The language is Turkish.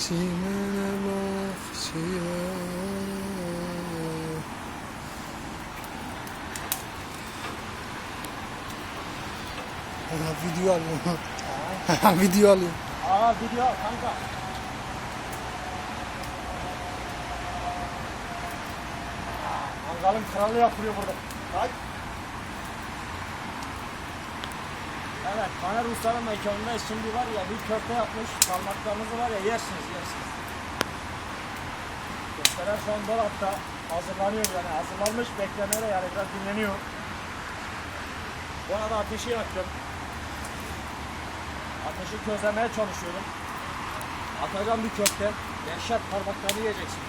Çimene bahçeye Ha, video alıyorum. video alıyorum. Aa video kanka. Mangalın kralı yapılıyor burada. Bak. Evet, Taner Usta'nın mekanındayız. Şimdi var ya bir köfte yapmış. Parmaklarınızı var ya yersiniz, yersiniz. Köfteler şu an dolapta. Hazırlanıyor yani. Hazırlanmış, beklemede yani biraz dinleniyor. Bu arada ateşi yaktım. Ateşi közlemeye çalışıyorum. Atacağım bir köfte. Dehşet parmaklarını yiyeceksin.